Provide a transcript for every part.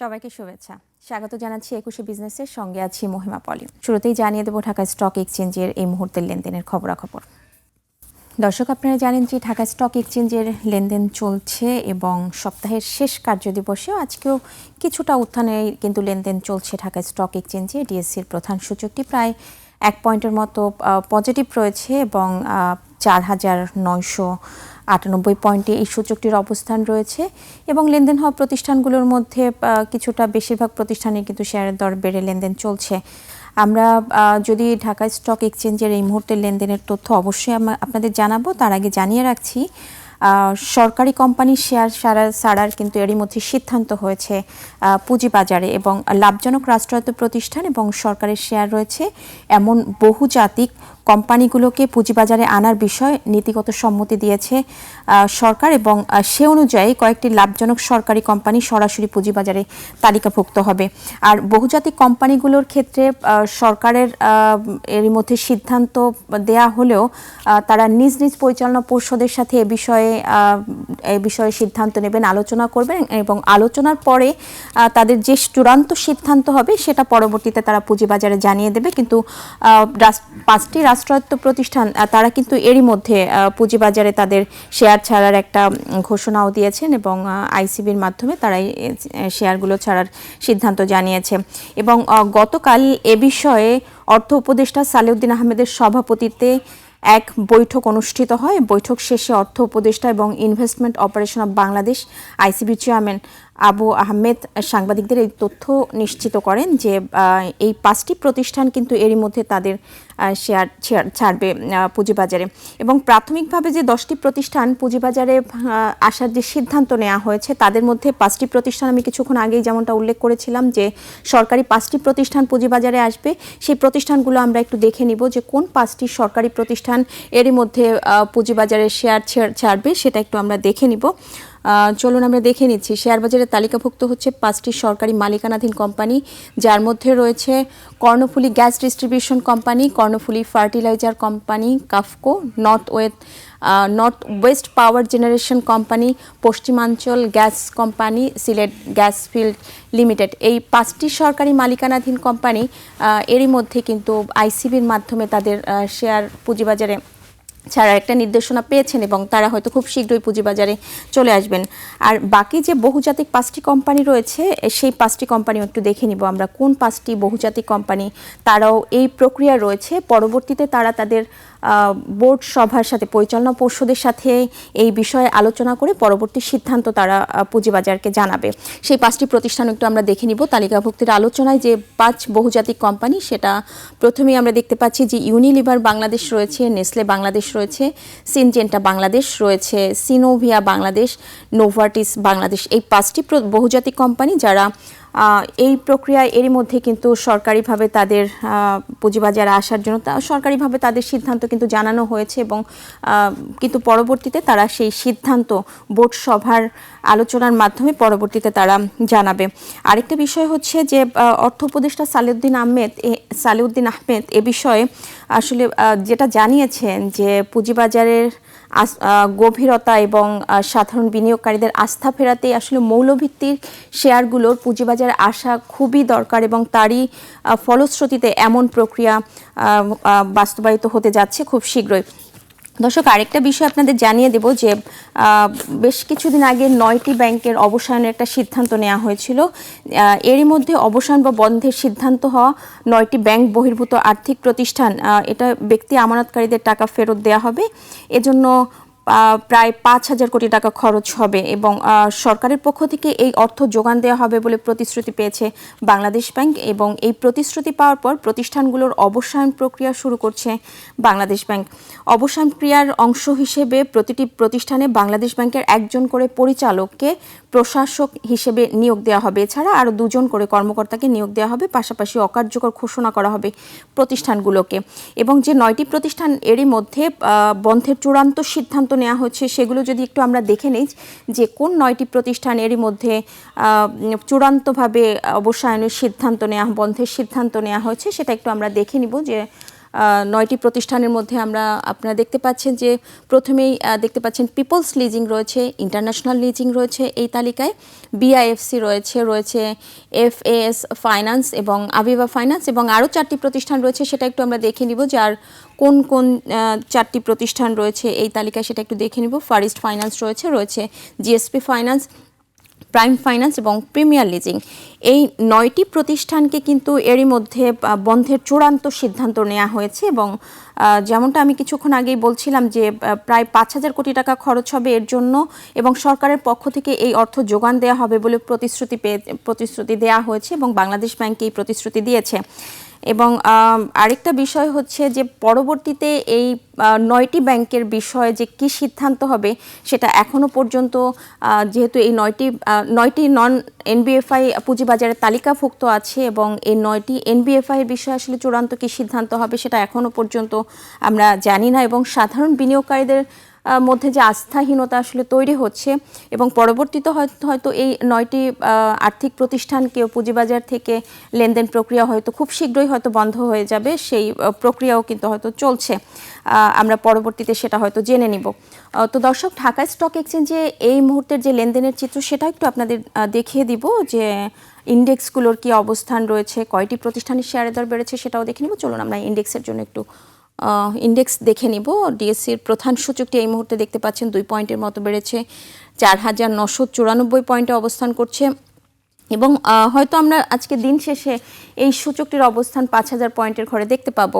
সবাইকে শুভেচ্ছা। স্বাগত জানাচ্ছি একুশে বিজনেসের সঙ্গে আছি মহিমা পলি। শুরুতেই জানিয়ে দেবো ঢাকা স্টক এক্সচেঞ্জের এই মুহূর্তের লেনদেনের খবরাখবর। দর্শক, আপনারা জানেন যে ঢাকা স্টক এক্সচেঞ্জের লেনদেন চলছে এবং সপ্তাহের শেষ কার্যদিবসেও আজকেও কিছুটা উত্থানে কিন্তু লেনদেন চলছে ঢাকা স্টক এক্সচেঞ্জে। ডিএসসির প্রধান সূচকটি প্রায় এক পয়েন্টের মতো পজিটিভ রয়েছে এবং চার হাজার নয়শো আটানব্বই পয়েন্টে এই সূচকটির অবস্থান রয়েছে এবং লেনদেন হওয়া প্রতিষ্ঠানগুলোর মধ্যে কিছুটা বেশিরভাগ প্রতিষ্ঠানে কিন্তু শেয়ারের দর বেড়ে লেনদেন চলছে। আমরা যদি ঢাকা স্টক এক্সচেঞ্জের এই মুহূর্তের লেনদেনের তথ্য অবশ্যই আপনাদের জানাব। তার আগে জানিয়ে রাখছি সরকারি কোম্পানির শেয়ার সারা সারার কিন্তু এরই মধ্যে সিদ্ধান্ত হয়েছে পুঁজিবাজারে এবং লাভজনক রাষ্ট্রায়ত্ত প্রতিষ্ঠান এবং সরকারের শেয়ার রয়েছে। এমন বহুজাতিক কোম্পানিগুলোকে পুঁজিবাজারে আনার বিষয়ে নীতিগত সম্মতি দিয়েছে সরকার এবং সে অনুযায়ী কয়েকটি লাভজনক সরকারি কোম্পানি সরাসরি পুঁজিবাজারে তালিকাভুক্ত হবে। আর বহুজাতিক কোম্পানিগুলোর ক্ষেত্রে সরকারের এরই মধ্যে সিদ্ধান্ত দেয়া হলেও তারা নিজ নিজ পরিচালনা পর্ষদের সাথে এ বিষয়ে এ বিষয়ে সিদ্ধান্ত নেবেন, আলোচনা করবেন এবং আলোচনার পরে তাদের যে চূড়ান্ত সিদ্ধান্ত হবে সেটা পরবর্তীতে তারা পুঁজিবাজারে জানিয়ে দেবে। কিন্তু পাঁচটি রাষ্ট্রায়ত্ত প্রতিষ্ঠান তারা কিন্তু এরই মধ্যে পুঁজিবাজারে তাদের শেয়ার ছাড়ার একটা ঘোষণাও দিয়েছেন এবং আইসিবির মাধ্যমে তারা এই আহ, শেয়ারগুলো ছাড়ার সিদ্ধান্ত জানিয়েছে। এবং গতকাল এ বিষয়ে অর্থ উপদেষ্টা সালেউদ্দিন আহমেদের সভাপতিত্বে এক বৈঠক অনুষ্ঠিত হয়। বৈঠক শেষে অর্থ উপদেষ্টা এবং investment operation of Bangladesh ICB chairman Abu Ahmed সাংবাদিকদের এই তথ্য নিশ্চিত করেন যে এই পাঁচটি প্রতিষ্ঠান কিন্তু এরই মধ্যে তাদের শেয়ার ছেড়- ছাড়বে পুঁজিবাজারে। এবং প্রাথমিকভাবে যে দশটি প্রতিষ্ঠান পুঁজিবাজারে আসার যে সিদ্ধান্ত নেওয়া হয়েছে, তাদের মধ্যে পাঁচটি প্রতিষ্ঠান আমি কিছুক্ষণ আগেই যেমনটা উল্লেখ করেছিলাম যে, সরকারি পাঁচটি প্রতিষ্ঠান পুঁজিবাজারে আসবে। সেই প্রতিষ্ঠানগুলো আমরা একটু দেখে নিব যে, কোন পাঁচটি সরকারি প্রতিষ্ঠান এরই মধ্যে পুঁজিবাজারে শেয়ার, ছেড়- ছাড়বে, সেটা একটু আমরা দেখে নিব। চলুন আমরা দেখে নিচ্ছি। শেয়ার বাজারে তালিকাভুক্ত হচ্ছে পাঁচটি সরকারি মালিকানাধীন কোম্পানি, যার মধ্যে রয়েছে Karnaphuli Gas Distribution Company, Karnaphuli Fertiliser Company, KAFCO, North West North West Power Generation Company, Paschimanchal Gas Company, Sylhet Gas Field Limited. এই পাঁচটি সরকারি মালিকানাধীন কোম্পানি এরই মধ্যে কিন্তু আইসিবির মাধ্যমে তাদের শেয়ার পুঁজিবাজারে ছাড়ার একটা নির্দেশনা পেয়েছেন এবং তারা হয়তো খুব শীঘ্রই পুঁজিবাজারে চলে আসবেন। আর বাকি যে বহুজাতিক পাঁচটি কোম্পানি রয়েছে, সেই পাঁচটি কোম্পানি একটু দেখে নিব আমরা কোন পাঁচটি বহুজাতিক কোম্পানি, তারাও এই প্রক্রিয়া রয়েছে। পরবর্তীতে তারা তাদের বোর্ড সভার সাথে পরিচালনা পর্ষদের সাথে এই বিষয়ে আলোচনা করে পরবর্তী সিদ্ধান্ত তারা পুঁজিবাজারকে জানাবে। সেই পাঁচটি প্রতিষ্ঠান একটু আমরা দেখে নিব। তালিকাভুক্তির আলোচনায় যে পাঁচ বহুজাতিক কোম্পানি, সেটা প্রথমেই আমরা দেখতে পাচ্ছি যে ইউনিলিভার বাংলাদেশ রয়েছে, নেসলে বাংলাদেশ রয়েছে, সিনজেন্টা বাংলাদেশ রয়েছে, সিনোভিয়া বাংলাদেশ নোভার্টিস বাংলাদেশ। এই পাঁচটি বহুজাতিক কোম্পানি যারা এই প্রক্রিয়ায় এরই মধ্যে কিন্তু সরকারিভাবে তাদের পুঁজিবাজারে আসার জন্য সরকারিভাবে তাদের সিদ্ধান্ত কিন্তু জানানো হয়েছে এবং কিন্তু পরবর্তীতে তারা সেই সিদ্ধান্ত বোর্ড সভার আলোচনার মাধ্যমে পরবর্তীতে তারা জানাবে। আরেকটা বিষয় হচ্ছে যে অর্থ উপদেষ্টা সালেউদ্দিন আহমেদ সালেউদ্দিন আহমেদ এ বিষয়ে আসলে যেটা জানিয়েছেন যে পুঁজিবাজারের গভীরতা এবং সাধারণ বিনিয়োগকারীদের আস্থা ফেরাতে আসলে মৌলভিত্তির শেয়ারগুলোর পুঁজিবাজারে আসা খুবই দরকার এবং তারই ফলশ্রুতিতে এমন প্রক্রিয়া বাস্তবায়িত হতে যাচ্ছে খুব শীঘ্রই। দর্শক, আরেকটা বিষয় আপনাদের জানিয়ে দেব যে বেশ কিছুদিন আগে নয়টি ব্যাংকের অবসানের একটা সিদ্ধান্ত নেওয়া হয়েছিল। এরই মধ্যে অবসান বা বন্ধের সিদ্ধান্ত হওয়া নয়টি ব্যাংক বহির্ভূত আর্থিক প্রতিষ্ঠান এটা ব্যক্তি আমানতকারীদের টাকা ফেরত দেওয়া হবে। এজন্য প্রায় পাঁচ হাজার কোটি টাকা খরচ হবে এবং সরকারের পক্ষ থেকে এই অর্থ যোগান দেওয়া হবে বলে প্রতিশ্রুতি পেয়েছে বাংলাদেশ ব্যাংক এবং এই প্রতিশ্রুতি পাওয়ার পর প্রতিষ্ঠানগুলোর অবসায়ন প্রক্রিয়া শুরু করছে বাংলাদেশ ব্যাংক। অবসান ক্রিয়ার অংশ হিসেবে প্রতিটি প্রতিষ্ঠানে বাংলাদেশ ব্যাংকের একজন করে পরিচালককে প্রশাসক হিসেবে নিয়োগ দেওয়া হবে। এছাড়া আরও দুজন করে কর্মকর্তাকে নিয়োগ দেওয়া হবে, পাশাপাশি অকার্যকর ঘোষণা করা হবে প্রতিষ্ঠানগুলোকে। এবং যে নয়টি প্রতিষ্ঠান এরই মধ্যে বন্ধের চূড়ান্ত সিদ্ধান্ত নেওয়া হচ্ছে, সেগুলো যদি একটু আমরা দেখে নিই যে কোন নয়টি প্রতিষ্ঠান এরই মধ্যে চূড়ান্তভাবে অবসায়নের সিদ্ধান্ত নেওয়া, বন্ধের সিদ্ধান্ত নেওয়া হয়েছে, সেটা একটু আমরা দেখে নিব যে নয়টি প্রতিষ্ঠানের মধ্যে আমরা আপনারা দেখতে পাচ্ছেন যে প্রথমেই দেখতে পাচ্ছেন পিপলস লিজিং রয়েছে, ইন্টারন্যাশনাল লিজিং রয়েছে এই তালিকায় বিআইএফসি রয়েছে রয়েছে এফ এস ফাইন্যান্স এবং আবিবা ফাইন্যান্স এবং আরও চারটি প্রতিষ্ঠান রয়েছে সেটা একটু আমরা দেখে নিব যার কোন কোন চারটি প্রতিষ্ঠান রয়েছে এই তালিকায় সেটা একটু দেখে নিব। ফারিস্ট ফাইন্যান্স রয়েছে রয়েছে জিএসপি ফাইন্যান্স প্রাইম ফাইন্যান্স এবং প্রিমিয়ার লিজিং। এই নয়টি প্রতিষ্ঠানকে কিন্তু এরই মধ্যে বন্ধের চূড়ান্ত সিদ্ধান্ত নেওয়া হয়েছে এবং যেমনটা আমি কিছুক্ষণ আগেই বলছিলাম যে প্রায় পাঁচ হাজার কোটি টাকা খরচ হবে এর জন্য এবং সরকারের পক্ষ থেকে এই অর্থ যোগান দেওয়া হবে বলে প্রতিশ্রুতি পেয়ে, প্রতিশ্রুতি দেওয়া হয়েছে এবং বাংলাদেশ ব্যাংক এই প্রতিশ্রুতি দিয়েছে। এবং আরেকটা বিষয় হচ্ছে যে পরবর্তীতে এই নয়টি ব্যাংকের বিষয়ে যে কি সিদ্ধান্ত হবে সেটা এখনও পর্যন্ত যেহেতু এই নয়টি নয়টি নন এনবিএফআই পুঁজিবাজারের তালিকাভুক্ত আছে এবং এই নয়টি এনবিএফআই এর বিষয়ে আসলে চূড়ান্ত কি সিদ্ধান্ত হবে সেটা এখনও পর্যন্ত আমরা জানি না এবং সাধারণ বিনিয়োগকারীদের মধ্যে যে আস্থাহীনতা আসলে তৈরি হচ্ছে এবং পরবর্তীতে হয়তো এই নয়টি আর্থিক প্রতিষ্ঠানকেও পুঁজিবাজার থেকে লেনদেন প্রক্রিয়া হয়তো খুব শীঘ্রই হয়তো বন্ধ হয়ে যাবে, সেই প্রক্রিয়াও কিন্তু হয়তো চলছে। আমরা পরবর্তীতে সেটা হয়তো জেনে নিব। তো দর্শক, ঢাকা স্টক এক্সচেঞ্জে এই মুহূর্তের যে লেনদেনের চিত্র সেটা একটু আপনাদের দেখিয়ে দিব যে ইন্ডেক্সগুলোর কি অবস্থান রয়েছে, কয়টি প্রতিষ্ঠানের শেয়ারের দর বেড়েছে সেটাও দেখে নিব। চলুন আমরা ইন্ডেক্সের জন্য একটু ইন্ডেক্স দেখে নিব। ডিএসসির প্রধান সূচকটি এই মুহূর্তে দেখতে পাচ্ছেন, দুই পয়েন্টের মতো বেড়েছে, চার হাজার নশো চুরানব্বই পয়েন্টে অবস্থান করছে। এবং হয়তো আমরা আজকে দিন শেষে এই সূচকটির অবস্থান পাঁচ হাজার পয়েন্টের ঘরে দেখতে পাবো।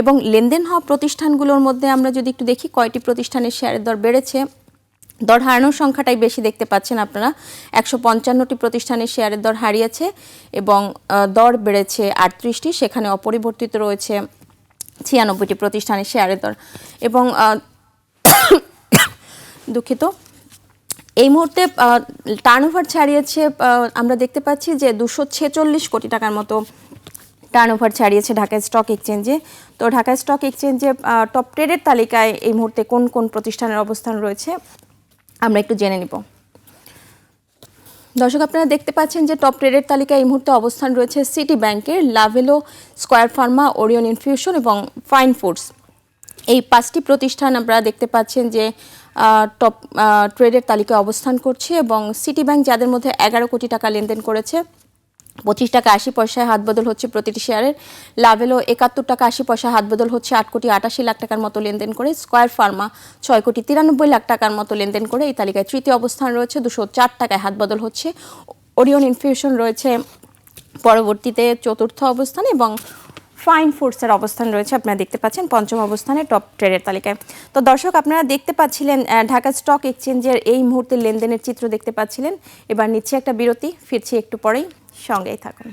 এবং লেনদেন হওয়া প্রতিষ্ঠানগুলোর মধ্যে আমরা যদি একটু দেখি, কয়টি প্রতিষ্ঠানের শেয়ারের দর বেড়েছে? দর হারানোর সংখ্যাটাই বেশি দেখতে পাচ্ছেন আপনারা। একশো পঞ্চান্নটি প্রতিষ্ঠানের শেয়ারের দর হারিয়েছে এবং দর বেড়েছে আটত্রিশটি, সেখানে অপরিবর্তিত রয়েছে ছিয়ানব্বইটি প্রতিষ্ঠানের শেয়ারের দর। এবং দুঃখিত। এই মুহূর্তে টার্নওভার ছাড়িয়েছে আমরা দেখতে পাচ্ছি যে দুশো ছেচল্লিশ কোটি টাকার মতো টার্নওভার ছাড়িয়েছে ঢাকা স্টক এক্সচেঞ্জে তো ঢাকা স্টক এক্সচেঞ্জে টপ ট্রেডের তালিকায় এই মুহূর্তে কোন কোন প্রতিষ্ঠানের অবস্থান রয়েছে, আমরা একটু জেনে নিব। দর্শক, আপনারা দেখতে পাচ্ছেন যে টপ ট্রেডের তালিকায় এই মুহূর্তে অবস্থান রয়েছে সিটি ব্যাংকের Lovello Square Pharma Orion Infusion এবং ফাইন ফুডস এই পাঁচটি প্রতিষ্ঠান আপনারা দেখতে পাচ্ছেন যে টপ ট্রেডের তালিকায় অবস্থান করছে এবং সিটি ব্যাংক যাদের মধ্যে এগারো কোটি টাকা লেনদেন করেছে পঁচিশ টাকা আশি পয়সায় হাত বদল হচ্ছে প্রতিটি শেয়ারের। লাভেলো একাত্তর টাকা আশি পয়সা হাত বদল হচ্ছে আট কোটি আটাশি লাখ টাকার মতো লেনদেন করে স্কোয়ার ফার্মা ছয় কোটি তিরানব্বই লাখ টাকার মতো লেনদেন করে এই তালিকায় তৃতীয় অবস্থান রয়েছে, দুশো চার টাকায় হাত বদল হচ্ছে। ওরিয়ন ইনফিউশন রয়েছে পরবর্তীতে চতুর্থ অবস্থান এবং ফাইন ফুডসের অবস্থান রয়েছে, আপনারা দেখতে পাচ্ছেন পঞ্চম অবস্থানে টপ ট্রেডের তালিকায়। তো দর্শক, আপনারা দেখতে পাচ্ছিলেন ঢাকা স্টক এক্সচেঞ্জের এই মুহূর্তে লেনদেনের চিত্র দেখতে পাচ্ছিলেন। এবার নিচ্ছে একটা বিরতি, ফিরছি একটু পরেই। সঙ্গেই থাকুন।